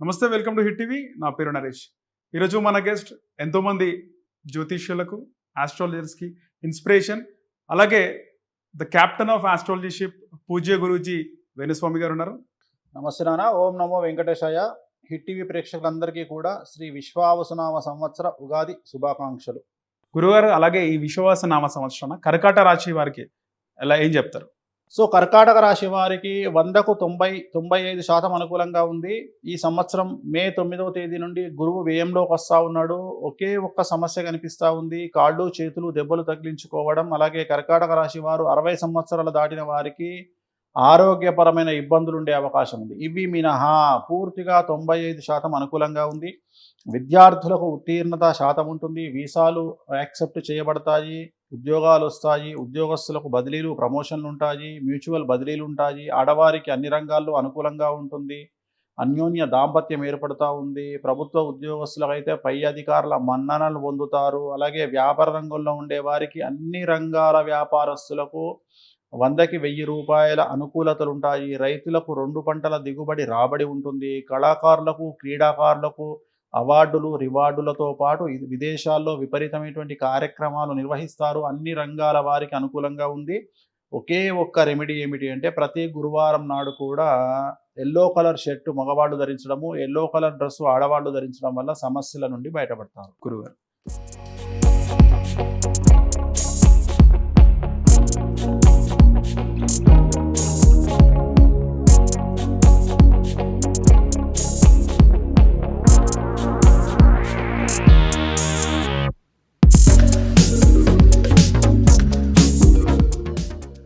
నమస్తే welcome to hit TV. నా పేరు నరేష్. ఈరోజు మన గెస్ట్ ఎంతోమంది జ్యోతిష్యులకు ఆస్ట్రాలజర్స్కి ఇన్స్పిరేషన్ అలాగే ద క్యాప్టెన్ ఆఫ్ ఆస్ట్రాలజీషిప్ పూజ్య గురూజీ వేణుస్వామి గారు ఉన్నారు. నమస్తే నాన్న ఓం నమో వెంకటేశాయ. హిట్ టీవీ ప్రేక్షకులందరికీ కూడా శ్రీ విశ్వావసునామ సంవత్సర ఉగాది శుభాకాంక్షలు. గురుగారు అలాగే ఈ విశ్వవాస నామ సంవత్సరాన కర్కాట రాశి వారికి ఎలా ఏం చెప్తారు? సో కర్కాటక రాశి వారికి వందకు తొంభై తొంభై ఐదు శాతం అనుకూలంగా ఉంది. ఈ సంవత్సరం మే తొమ్మిదవ తేదీ నుండి గురువు వ్యయంలోకి వస్తూ ఉన్నాడు. ఒకే ఒక్క సమస్య కనిపిస్తూ ఉంది. కాళ్ళు చేతులు దెబ్బలు తగిలించుకోవడం అలాగే కర్కాటక రాశి వారు అరవై సంవత్సరాలు దాటిన వారికి ఆరోగ్యపరమైన ఇబ్బందులు ఉండే అవకాశం ఉంది ఇవి మినహా పూర్తిగా తొంభై ఐదు శాతం అనుకూలంగా ఉంది. విద్యార్థులకు ఉత్తీర్ణత శాతం ఉంటుంది. వీసాలు యాక్సెప్ట్ చేయబడతాయి. ఉద్యోగాలు వస్తాయి ఉద్యోగస్తులకు బదిలీలు ప్రమోషన్లు ఉంటాయి మ్యూచువల్ బదిలీలు ఉంటాయి ఆడవారికి అన్ని రంగాల్లో అనుకూలంగా ఉంటుంది. అన్యోన్య దాంపత్యం ఏర్పడుతూ ఉంది. ప్రభుత్వ ఉద్యోగస్తులకైతే పై అధికారుల మన్ననలు పొందుతారు. అలాగే వ్యాపార రంగంలో ఉండే వారికి అన్ని రంగాల వ్యాపారస్తులకు వందకి వెయ్యి రూపాయల అనుకూలతలు ఉంటాయి రైతులకు రెండు పంటల దిగుబడి రాబడి ఉంటుంది. కళాకారులకు క్రీడాకారులకు అవార్డులు రివార్డులతో పాటు విదేశాల్లో విపరీతమైనటువంటి కార్యక్రమాలు నిర్వహిస్తారు. అన్ని రంగాల వారికి అనుకూలంగా ఉంది. ఒకే ఒక్క రెమెడీ ఏమిటి అంటే ప్రతి గురువారం నాడు కూడా ఎల్లో కలర్ షర్టు మగవాళ్ళు ధరించడము ఎల్లో కలర్ డ్రెస్సు ఆడవాళ్ళు ధరించడం వల్ల సమస్యల నుండి బయటపడతారు. గురుగారు